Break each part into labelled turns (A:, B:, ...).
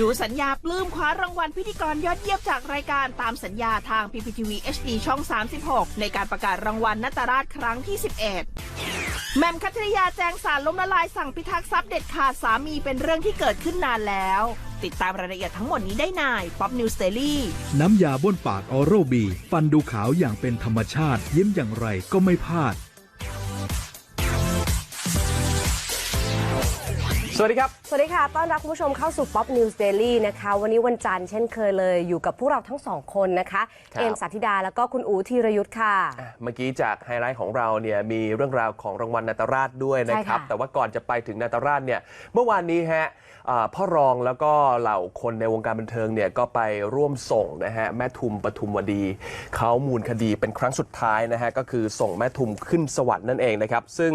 A: ดูสัญญาปลื้มคว้ารางวัลพิธีกรยอดเยี่ยมจากรายการตามสัญญาทาง PPTV HD ช่อง 36 ในการประกาศรางวัลนัตราชครั้งที่ 11 แมมคัทริยาแจงสารล้มละลายสั่งพิทักษ์ทรัพย์เด็ดขาดสามีเป็นเรื่องที่เกิดขึ้นนานแล้ว ติดตามรายละเอียดทั้งหมดนี้ได้ในป๊อปนิวสเตอรี่
B: น้ำยาบ้วนปากออโรบี ฟันดูขาวอย่างเป็นธรรมชาติยิ้มอย่างไรก็ไม่พลาด
C: สวัสดีครับ
D: สวัสดีค่ะ ต้อนรับคุณผู้ชมเข้าสู่ Pop News Daily นะคะ วันนี้วันจันทร์เช่นเคยเลยอยู่กับพวกเราทั้งสองคนนะคะ
C: ครับ
D: เอมสาธิดาแล้วก็คุณอูธีรยุทธ์ค่ะ
C: อะเมื่อกี้จากไฮไลท์ของเราเนี่ยมีเรื่องราวของรางวัลนาตราชด้วยนะครับ
D: ใช่ค่ะ
C: แต่ว่าก่อนจะไปถึงนาตราชเนี่ยเมื่อวานนี้ฮะอ่าพ่อรองแล้วก็เหล่าคนในวงการบันเทิงเนี่ยก็ไปร่วมส่งนะฮะแม่ทุมปทุมวดีเขามูลคดีเป็นครั้งสุดท้ายนะฮะก็คือส่งแม่ทุมขึ้นสวรรค์นั่นเองนะครับ ซึ่ง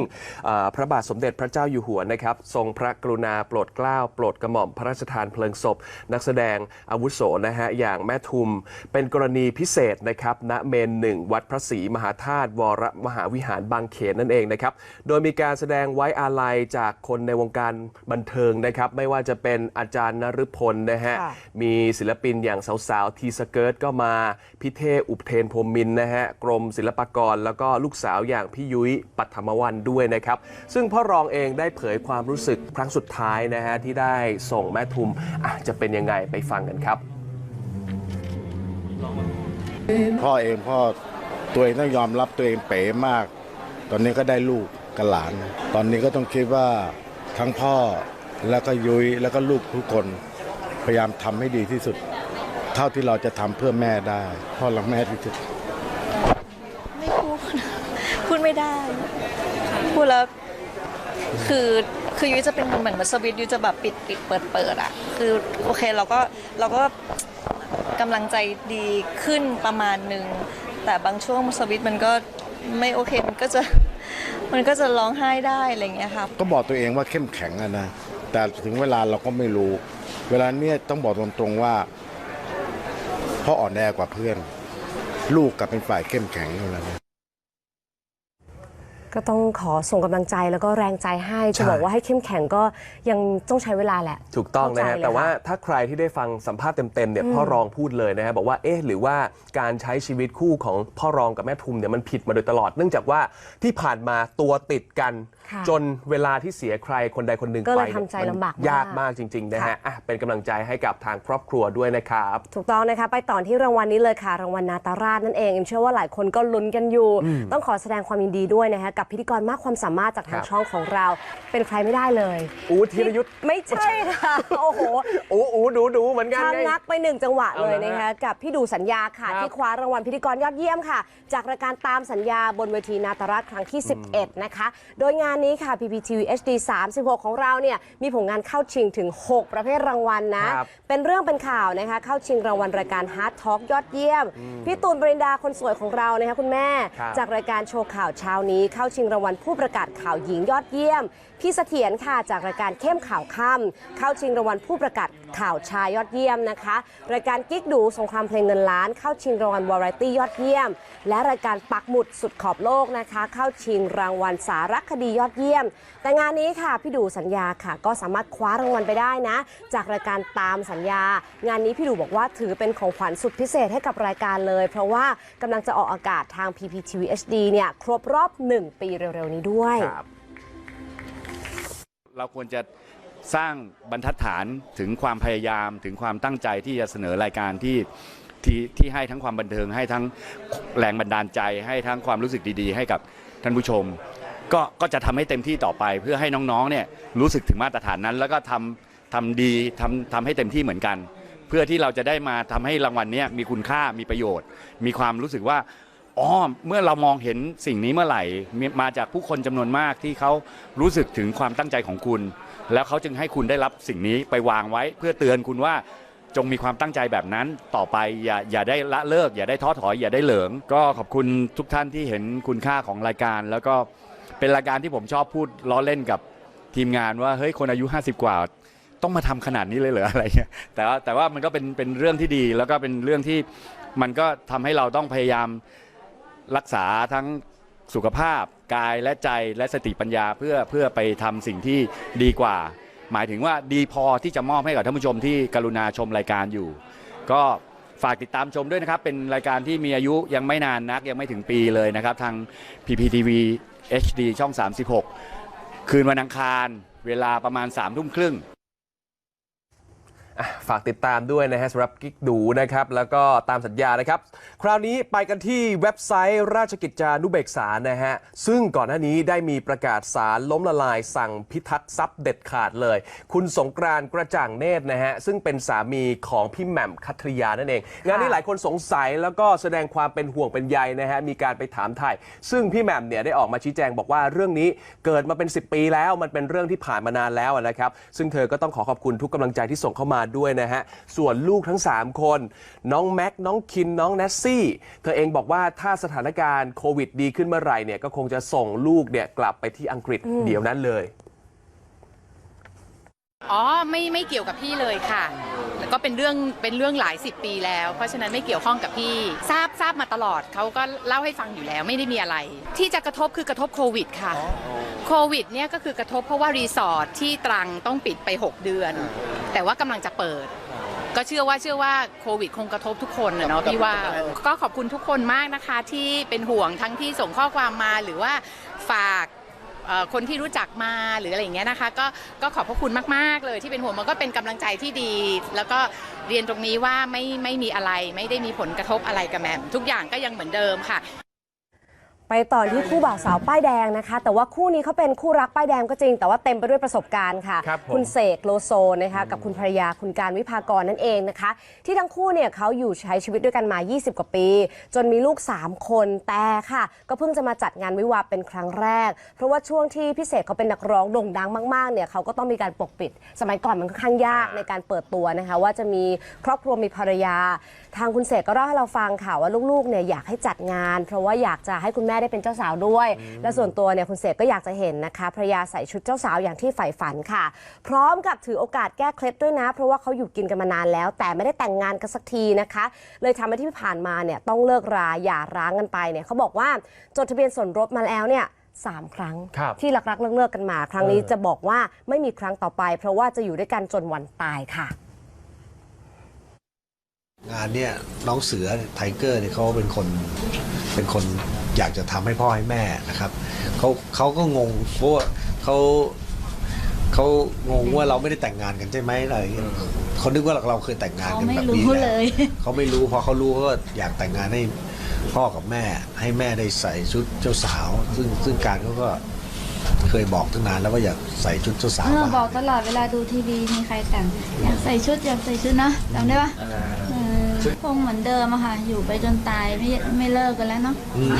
C: อ่าพระบาทสมเด็จพระเจ้าอยู่หัวนะครับ ทรงพระกรุณาโปรดเกล้าโปรดกระหม่อมพระราชทานเพลิงศพ นักแสดงอาวุโสนะฮะอย่างแม่ทุม เป็นกรณีพิเศษนะครับณเมนหนึ่งวัดพระศรีมหาธาตุวรมหาวิหารบางเขนนั่นเองนะครับโดยมีการแสดงไว้อาลัยจากคนในวงการบันเทิงนะครับไม่ว่าจะเป็นอาจารย์นฤพลนะฮะ
D: ค่ะ
C: มีศิลปินอย่างสาวๆทีสเกิร์ตก็มาพิเทพอุปเทนพรหมมินทร์นะฮะกรมศิลปากร แล้วก็ลูกสาวอย่างพี่ยุ้ยปัทมวันด้วยนะครับ ซึ่งพ่อรองเองได้เผยความรู้สึกครั้งสุดท้ายนะฮะที่ได้ส่งแม่ทุมอะจะเป็นยังไงไปฟังกันครับ
E: พ่อเองพ่อตัวเองต้องยอมรับตัวเองเป๋มาก ตอนนี้ก็ได้ลูกกับหลาน ตอนนี้ก็ต้องคิดว่าทั้งพ่อแล้วก็ยุ้ยแล้วก็ลูกทุกคนพยายามทำให้ดีที่สุด เท่าที่เราจะทำเพื่อแม่ได้ พ่อรักแม่ที่สุด
F: ไม่พูดพูดไม่ได้ พูดแล้วคือ คือยุ้ยจะเป็นคนเหมือนมือนสวิตยุ้ยจะแบบปิดปิดเปิดเปิดอะคือโอเคเราก็เราก็กำลังใจดีขึ้นประมาณหนึ่งแต่บางช่วงมัสวิตมันก็ไม่โอเคมันก็จะมันก็จะร้องไห้ได้อะไรอย่างเงี้ยค่ะ
E: ก็บอกตัวเองว่าเข้มแข็งอะนะแต่ถึงเวลาเราก็ไม่รู้ เวลาเนี้ยต้องบอกตรงๆว่าพ่ออ่อนแอกว่าเพื่อน ลูกกลับเป็นฝ่ายเข้มแข็งอยู่แล้วน
D: ก็ต้องขอส่งกำลังใจแล้วก็แรงใจให้
C: ใช่
D: จะบอกว่าให้เข้มแข็งก็ยังต้องใช้เวลาแหละ
C: ถูกต้องนะ
D: เข้า
C: ฮะ
D: ใจเลย
C: แต่ว่า
D: ค่ะ
C: ถ้าใครที่ได้ฟังสัมภาษณ์เต็มๆเนี่ยพ่อรองพูดเลยนะฮะบอกว่าเอ๊ะหรือว่าการใช้ชีวิตคู่ของพ่อรองกับแม่ทุมเนี่ยมันผิดมาโดยตลอดเนื่องจากว่าที่ผ่านมาตัวติดกัน
D: ค่ะ
C: จนเวลาที่เสียใครคนใดคนหนึ่ง
D: ก็
C: ไป
D: เลย
C: นี่
D: ทำใจ
C: มัน
D: ลำบากมาก
C: ยากมากจริงๆนะฮะ
D: ค่ะ
C: อะเป็นกำลังใจให้กับทางครอบครัวด้วยนะครับ
D: ถูกต้องนะคะ ไปต่อที่รางวัลนี้เลยค่ะ รางวัลนาตาราชนั่นเองเอ็มเชื่อว่าหลายคนก็ลุ้นกันอยู่ ต้องขอแสดงความยินดีด้วยนะคะกับพิธีกรมากความสามารถจากทาง
C: ครับ
D: ช่องของเรา เป็นใครไม่ได้เลย
C: อูธีรยุทธ์
D: ไม่ใช่ค่ะโอ้โห
C: อูอูดูดูเหมือนกัน
D: ชา
C: ไง
D: งักไปหนึ่งจังหวะ
C: เอา
D: เลย
C: ละฮะ
D: นะคะกับพี่ดูสัญญาค่ะ
C: ครับ
D: ที่คว้ารางวัลพิธีกรยอดเยี่ยมค่ะ จากรายการตามสัญญาบนเวทีนาตราชครั้งที่ 11 นะคะ โดยงานนี้ค่ะ PPTV HD 36 ของเราเนี่ยมีผลงานเข้าชิงถึง 6 ประเภทรางวัลนะ
C: ครับ
D: เป็นเรื่องเป็นข่าวนะคะ เข้าชิงรางวัลรายการ Hard Talk ยอดเยี่ยม พี่ตูนบรินดาคนสวยของเรานะคะคุณแม่
C: ครับ
D: จากรายการโชว์ข่าวเช้านี้เข้าชิงรางวัลผู้ประกาศข่าวหญิงยอดเยี่ยม พี่เสถียรค่ะจากรายการเข้มข่าวค่ำเข้าชิงรางวัลผู้ประกาศข่าวชายยอดเยี่ยมนะคะ รายการกิ๊กดูสงครามเพลงเงินล้าน เข้าชิงรางวัลวาไรตี้ยอดเยี่ยม และรายการปักหมุดสุดขอบโลกนะคะ เข้าชิงรางวัลสารคดียอดเยี่ยม แต่งานนี้ค่ะพี่ดูสัญญาค่ะ ก็สามารถคว้ารางวัลไปได้นะ จากรายการตามสัญญา งานนี้พี่ดูบอกว่าถือเป็นของขวัญสุดพิเศษให้กับรายการเลย เพราะว่ากำลังจะออกอากาศทาง PPTV HD เนี่ยครบรอบ 1ปีเร็วๆนี้ด้วย
C: ครับ
G: เราควรจะสร้างบรรทัดฐานถึงความพยายามถึงความตั้งใจที่จะเสนอรายการที่ที่ที่ให้ทั้งความบันเทิง ให้ทั้งแรงบันดาลใจ ให้ทั้งความรู้สึกดีๆ ให้กับท่านผู้ชม ก็ก็จะทำให้เต็มที่ต่อไป เพื่อให้น้องๆเนี่ยรู้สึกถึงมาตรฐานนั้น แล้วก็ทำทำดีทำทำให้เต็มที่เหมือนกัน เพื่อที่เราจะได้มาทำให้รางวัลเนี้ยมีคุณค่ามีประโยชน์ มีความรู้สึกว่า อ๋อเมื่อเรามองเห็นสิ่งนี้เมื่อไหร่มาจากผู้คนจำนวนมากที่เขารู้สึกถึงความตั้งใจของคุณ แล้วเขาจึงให้คุณได้รับสิ่งนี้ไปวางไว้ เพื่อเตือนคุณว่าจงมีความตั้งใจแบบนั้นต่อไปอย่าอย่าได้ละเลิก อย่าได้ท้อถอย อย่าได้เหลิง ก็ขอบคุณทุกท่านที่เห็นคุณค่าของรายการ แล้วก็เป็นรายการที่ผมชอบพูดล้อเล่นกับทีมงานว่าเฮ้ยคนอายุ 50 กว่า ต้องมาทำขนาดนี้เลยเหรออะไรเงี้ยแต่ว่าแต่ว่ามันก็เป็นเป็นเรื่องที่ดีแล้วก็เป็นเรื่องที่มันก็ทำให้เราต้องพยายาม รักษาทั้งสุขภาพกายและใจและสติปัญญาเพื่อเพื่อไปทำสิ่งที่ดีกว่า หมายถึงว่าดีพอที่จะมอบให้กับท่านผู้ชมที่กรุณาชมรายการอยู่ ก็ฝากติดตามชมด้วยนะครับ เป็นรายการที่มีอายุยังไม่นานนักยังไม่ถึงปีเลยนะครับ ทาง PPTV HD ช่อง 36 คืนวันอังคาร เวลาประมาณ3ามทุ่มครึ่ง
C: ฝากติดตามด้วยนะฮะสำหรับกิ๊กดูนะครับ แล้วก็ตามสัญญานะครับ คราวนี้ไปกันที่เว็บไซต์ราชกิจจานุเบกษานะฮะ ซึ่งก่อนหน้านี้ได้มีประกาศสารล้มละลายสั่งพิทักษ์ทรัพย์เด็ดขาดเลย คุณสงกรานต์กระจ่างเนตรนะฮะ ซึ่งเป็นสามีของพี่แหม่มคัทริยานั่นเอง งานนี้หลายคนสงสัยแล้วก็แสดงความเป็นห่วงเป็นใยนะฮะมีการไปถามไทยซึ่งพี่แหม่มเนี่ยได้ออกมาชี้แจงบอกว่าเรื่องนี้เกิดมาเป็น 10 ปีแล้วมันเป็นเรื่องที่ผ่านมานานแล้วนะครับซึ่งเธอก็ต้องขอขอบคุณทุกกำลังใจที่ส่งเข้ามาด้วยนะฮะ ส่วนลูกทั้ง 3 คน น้องแม็ก น้องคิน น้องแนสซี่ เธอเองบอกว่าถ้าสถานการณ์โควิดดีขึ้นเมื่อไหร่เนี่ยก็คงจะส่งลูกเนี่ยกลับไปที่อังกฤษเดี๋ยวนั้นเลย
H: อ๋อไม่ไม่เกี่ยวกับพี่เลยค่ะ แล้วก็เป็นเรื่องเป็นเรื่องหลายสิบปีแล้ว เพราะฉะนั้นไม่เกี่ยวข้องกับพี่ ทราบทราบมาตลอดเขาก็เล่าให้ฟังอยู่แล้วไม่ได้มีอะไร ที่จะกระทบคือกระทบโควิดค่ะโควิดเนี่ยก็คือกระทบเพราะว่ารีสอร์ทที่ตรังต้องปิดไป 6 เดือน แต่ว่ากำลังจะเปิด ก็เชื่อว่าเชื่อว่าโควิดคงกระทบทุกคนนะเนาะพี่ว่าก็ขอบคุณทุกคนมากนะคะที่เป็นห่วงทั้งที่ส่งข้อความมาหรือว่าฝากเอ่อคนที่รู้จักมาหรืออะไรอย่างเงี้ยนะคะก็ก็ขอบพระคุณมากๆเลยที่เป็นห่วงมันก็เป็นกำลังใจที่ดี แล้วก็เรียนตรงนี้ว่าไม่ไม่มีอะไรไม่ได้มีผลกระทบอะไรกับแหมมทุกอย่างก็ยังเหมือนเดิมค่ะ
D: ไปต่อที่คู่บ่าวสาวป้ายแดงนะคะ แต่ว่าคู่นี้เขาเป็นคู่รักป้ายแดงก็จริง แต่ว่าเต็มไปด้วยประสบการณ์ค่ะ
C: ครับผม
D: ณเสกโลโซนะคะกับคุณภรรยาคุณการวิภากรนั่นเองนะคะ ที่ทั้งคู่เนี่ยเขาอยู่ใช้ชีวิตด้วยกันมา 20 กว่าปี จนมีลูก 3 คนแต่ค่ะ ก็เพิ่งจะมาจัดงานวิวาห์เป็นครั้งแรก เพราะว่าช่วงที่พี่เสกเขาเป็นนักร้องโด่งดังมากๆเนี่ยเขาก็ต้องมีการปกปิด สมัยก่อนมันค่อนข้างยากในการเปิดตัวนะคะ ว่าจะมีครอบครัวมีภรรยา ทางคุณเสกก็เล่าให้เราฟังค่ะว่าลูกๆเนี่ยอยากให้จัดงาน เพราะว่าอยากจะให้คุณแม่ได้เป็นเจ้าสาวด้วย และส่วนตัวเนี่ยคุณเสกก็อยากจะเห็นนะคะภรรยาใส่ชุดเจ้าสาวอย่างที่ใฝ่ฝันค่ะ พร้อมกับถือโอกาสแก้เคล็ดด้วยนะ เพราะว่าเขาอยู่กินกันมานานแล้ว แต่ไม่ได้แต่งงานกันสักทีนะคะ เลยทำให้ที่ผ่านมาเนี่ยต้องเลิกราหย่าร้างกันไปเนี่ยเขาบอกว่าจดทะเบียนสมรสมาแล้วเนี่ยสามครั้ง
C: ครับ
D: ที่รักๆเลิกๆกันมา ครั้งนี้
C: เออ
D: จะบอกว่าไม่มีครั้งต่อไป เพราะว่าจะอยู่ด้วยกันจนวันตายค่ะ
I: งานเนี่ยน้องเสือไทเกอร์เนี่ยเขาเป็นคนเป็นคนอยากจะทำให้พ่อให้แม่นะครับเขาเขาก็งงเพราะว่าเขาเขางงว่าเราไม่ได้แต่งงานกันใช่ไหมอะไรอย่างเงี้ยเขานึกว่าเราเคยแต่งงานกันแบบนี้
J: เขาไม่รู้
I: แหละ
J: เลย
I: เขาไม่รู้พอเขารู้เขาก็อยากแต่งงานให้พ่อกับแม่ ให้แม่ได้ใส่ชุดเจ้าสาว ซึ่งซึ่งการเขาก็เคยบอกตั้งนานแล้วว่าอยากใส่ชุดเจ้าสาว
J: เออ
I: บ้าง
J: บอกตลอดเวลาดูทีวีมีใครแต่งอยากใส่ชุดอยากใส่ชุดนะจำได้ปะเออ คงเหมือนเดิมอะค่ะ อยู่ไปจนตายไม่ไม่เลิกกันแล้วเนาะ
I: อืม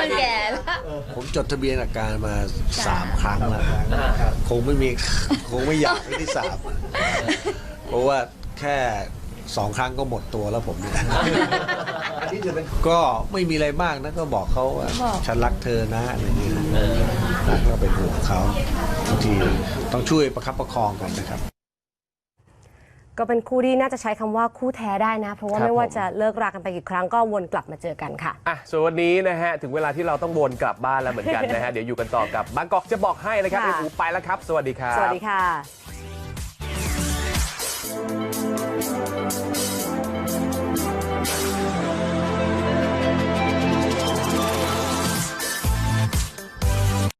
J: มันแก่แล้ว
I: ผมจดทะเบียนอาการมาสามครั้งแล้วคงไม่มี คงไม่อยากไม่ที่สามเพราะว่าแค่สองครั้งก็หมดตัวแล้วผมเนี่ยก็ไม่มีอะไรมากนะก็บอกเขาว่า
J: บอก
I: ฉันรักเธอนะอะไรอย่างเงี้ยรักก็เป็นห่วงเขาบางทีต้องช่วยประคับประคองกันนะครับ
D: ก็เป็นคู่ที่น่าจะใช้คำว่าคู่แท้ได้นะ เพราะว่า
C: ครับ
D: ไม่ว่า
C: ผม
D: จะเลิกรากันไปกี่ครั้งก็วนกลับมาเจอกันค่ะ
C: อะส่วนวันนี้นะฮะ ถึงเวลาที่เราต้องวนกลับบ้านแล้วเหมือนกันนะฮะ เดี๋ยวอยู่กันต่อกับบางกอกจะบอกให้นะครับ
D: ค่ะ
C: ไอ้อูไปแล้วครับ สวัสดีครับ
D: สวัสดีค่ะ